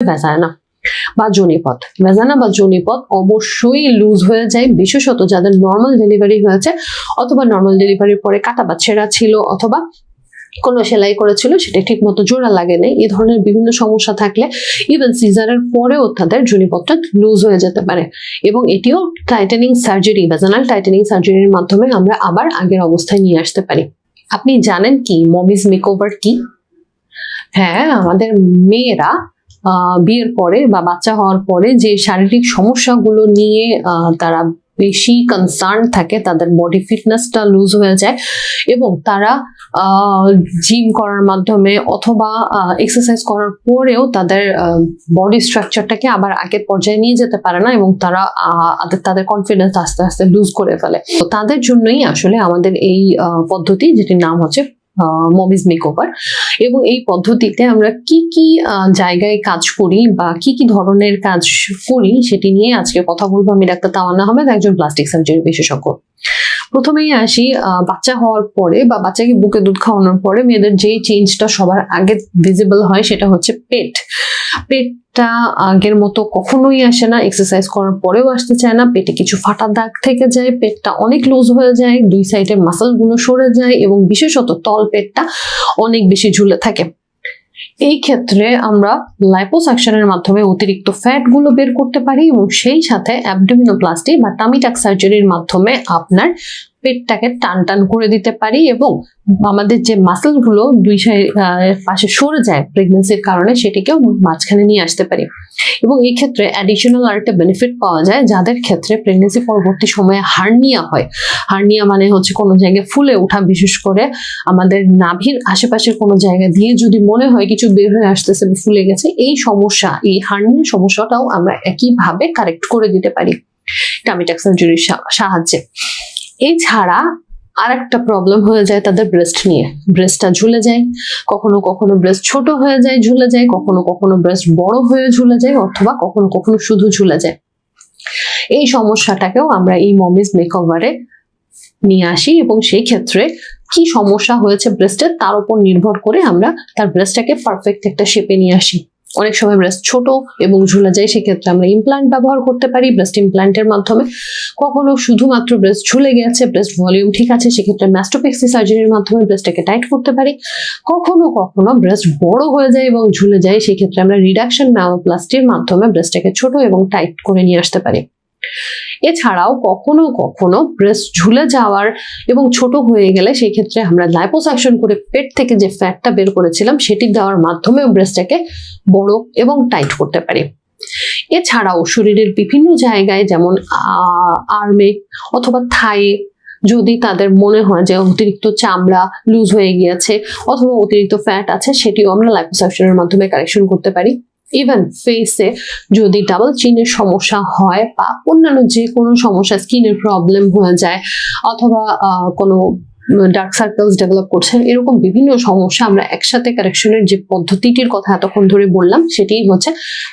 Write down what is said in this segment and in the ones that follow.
ভেজানা বা জনিপথ ভেজানা বা জনিপথ অবশ্যই লুজ হয়ে যায়, বিশেষত যাদের নর্মাল ডেলিভারি হয়েছে অথবা নর্মাল ডেলিভারির পরে কাটা বা ছেঁড়া ছিল অথবা কোনো সেলাই করেছিল, সেটা ঠিক মতো জোড়া লাগে নাই। এই ধরনের বিভিন্ন সমস্যা থাকলে ইভেন সিজারের পরেও তাদের জনিপথটা লুজ হয়ে যেতে পারে। এবং এটিও টাইটেনিং সার্জারি ভেজানাল টাইটেনিং সার্জারির মাধ্যমে আমরা আবার আগের অবস্থায় নিয়ে আসতে পারি। আপনি জানেন কি? মমিজ মেকওভার কি? হ্যাঁ আমাদের মেয়েরা বিয়ের পরে বা বাচ্চা হওয়ার পরে যে শারীরিক সমস্যাগুলো নিয়ে তারা বেশি কনসার্ন থাকে, তাদের বডি ফিটনেসটা লুজ হয়ে যায় এবং তারা জিম করার মাধ্যমে অথবা এক্সারসাইজ করার পরেও তাদের বডি স্ট্রাকচারটাকে আবার আগের পর্যায়ে নিয়ে যেতে পারে না এবং তারা তাদের- কনফিডেন্স আস্তে আস্তে লুজ করে ফেলে। তো তাদের জন্যই আসলে আমাদের এই পদ্ধতি যেটির নাম হচ্ছে মমিজ মেকওভার এবং এই পদ্ধতিতে আমরা কি কি জায়গায় কাজ করি বা কি কি ধরনের কাজ করি সেটি নিয়ে আজকে কথা বলব। আমি ডাক্তার তাওয়ান্না আহমেদ, একজন প্লাস্টিক সার্জারি বিশেষজ্ঞ। প্রথমেই আসি বাচ্চা হওয়ার পরে বা বাচ্চাকে বুকে দুধ খাওয়ানোর পরে মেয়েদের যেই চেঞ্জটা সবার আগে ভিজিবল হয় সেটা হচ্ছে পেট। পেটটা আগের মতো কখনোই আসে না এক্সারসাইজ করার পরেও আসতে চায় না, পেটে কিছু ফাটা দাগ থেকে যায়, পেটটা অনেক লুজ হয়ে যায়, দুই সাইডের মাসলগুলো সরে যায় এবং বিশেষত তল পেটটা অনেক বেশি ঝুলে থাকে। এই ক্ষেত্রে আমরা লাইপোসাকশনের মাধ্যমে অতিরিক্ত ফ্যাটগুলো বের করতে পারি এবং সেই সাথে অ্যাবডোমিনোপ্লাস্টি বা টামিটাক সার্জারির মাধ্যমে আপনার পেটটাকে টান টান করে দিতে পারি এবং আমাদের যে মাসেলগুলো দুই পাশে সরে যায় প্রেগনেন্সির কারণে সেটিকেও মাঝখানে নিয়ে আসতে পারি। এবং এই ক্ষেত্রে অ্যাডিশনাল আরেকটা বেনিফিট পাওয়া যায় যাদের ক্ষেত্রে প্রেগনেন্সি পরবর্তী সময়ে হার্নিয়া হয়। হার্নিয়া মানে হচ্ছে কোনো জায়গায় ফুলে ওঠা, বিশেষ করে আমাদের নাভির আশেপাশের কোনো জায়গা দিয়ে যদি মনে হয় কিছু বের হয়ে আসতেছে ফুলে গেছে, এই সমস্যা, এই হার্নিয়া সমস্যাটাও আমরা একইভাবে কারেক্ট করে দিতে পারি। টামিটাক সার্জারির সাহায্যে। এছাড়া আর একটা প্রবলেম হয়ে যায় তাদের ব্রেস্ট নিয়ে। ব্রেস্টটা ঝুলে যায়, কখনো কখনো ব্রেস্ট ছোট হয়ে যায়, ঝুলে যায়, কখনো কখনো ব্রেস্ট বড় হয়ে ঝুলে যায়, অথবা কখনো কখনো শুধু ঝুলে যায়। এই সমস্যাটাকেও আমরা এই মমিজ মেকওভারে নিয়ে আসি এবং সেই ক্ষেত্রে কি সমস্যা হয়েছে ব্রেস্টের তার উপর নির্ভর করে আমরা তার ব্রেস্টটাকে পারফেক্ট একটা শেপে নিয়ে আসি। অনেক সময় ব্রেস্ট ছোট এবং ঝুলে যায় সেক্ষেত্রে আমরা ইমপ্লান্ট ব্যবহার করতে পারি ব্রেস্ট ইমপ্লান্টের মাধ্যমে। কখনো শুধুমাত্র ব্রেস্ট ঝুলে গেছে ব্রেস্ট ভলিউম ঠিক আছে, সেক্ষেত্রে ম্যাস্টোপেক্সি সার্জারির মাধ্যমে ব্রেস্টটাকে টাইট করতে পারি। কখনো কখনো ব্রেস্ট বড় হয়ে যায় এবং ঝুলে যায়, সেক্ষেত্রে আমরা রিডাকশন ম্যামোপ্লাস্টির মাধ্যমে ব্রেস্টটাকে ছোট এবং টাইট করে নিয়ে আসতে পারি। এছাড়াও কখনো কখনো ব্রেস্ট ঝুলে যাওয়ার এবং ছোট হয়ে গেলে সেই ক্ষেত্রে আমরা লাইপোসাকশন করে পেট থেকে যে ফ্যাটটা বের করেছিলাম, সেটি দেওয়ার মাধ্যমেও ব্রেস্টটাকে বড় এবং টাইট করতে পারি। এছাড়াও শরীরের বিভিন্ন জায়গায় যেমন আর্মে অথবা থায়ে যদি তাদের মনে হয় যে অতিরিক্ত চামড়া লুজ হয়ে গিয়েছে অথবা অতিরিক্ত ফ্যাট আছে, সেটিও আমরা লাইপোসাকশনের মাধ্যমে কারেকশন করতে পারি। ইভেন ফেসে যদি ডাবল চিনের সমস্যা হয় বা অন্যান্য যে কোনো সমস্যা স্কিনের প্রবলেম হয়ে যায় অথবা কোনো ডার্ক সার্কেলস ডেভেলপ করছে, এরকম বিভিন্ন সমস্যা আমরা একসাথে কারেকশনের যে পদ্ধতিটির কথা এতক্ষণ ধরে বললাম সেটি হচ্ছে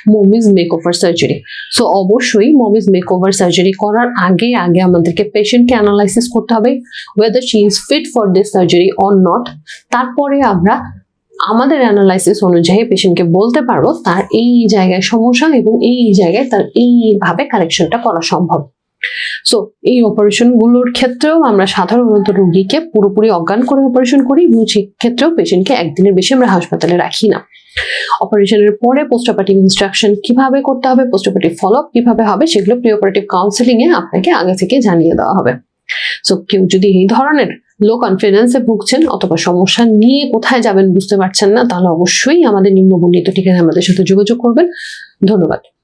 মমিজ মেকওভার সার্জারি সো অবশ্যই মমিজ মেকওভার সার্জারি করার আগে আগে আমাদেরকে পেশেন্টকে অ্যানালাইসিস করতে হবে whether she is fit for this surgery or not তারপরে আমরা আমাদের অ্যানালাইসিস অনুযায়ী পেশেন্টকে বলতে পারব তার এই জায়গায় সমস্যা এবং এই জায়গায় তার এইভাবে কারেকশনটা করা সম্ভব। সো এই অপারেশনগুলোর ক্ষেত্রেও আমরা সাধারণত রোগীকে পুরোপুরি অজ্ঞান করে অপারেশন করি এবং সেক্ষেত্রেও পেশেন্টকে একদিনের বেশি আমরা হাসপাতালে রাখি না। অপারেশনের পরে পোস্ট অপারেটিভ ইনস্ট্রাকশন কীভাবে করতে হবে পোস্ট অপারেটিভ ফলো আপ কীভাবে হবে, সেগুলো প্রি অপারেটিভ কাউন্সিলিং এ আপনাকে আগে থেকে জানিয়ে দেওয়া হবে। সো কেউ যদি এই ধরনের লো কনফিডেন্সে ভুগছেন অথবা সমস্যা নিয়ে কোথায় যাবেন বুঝতে পারছেন না, তাহলে অবশ্যই আমাদের নিম্নবর্ণিত ঠিকানায় আমাদের সাথে যোগাযোগ করবেন। ধন্যবাদ।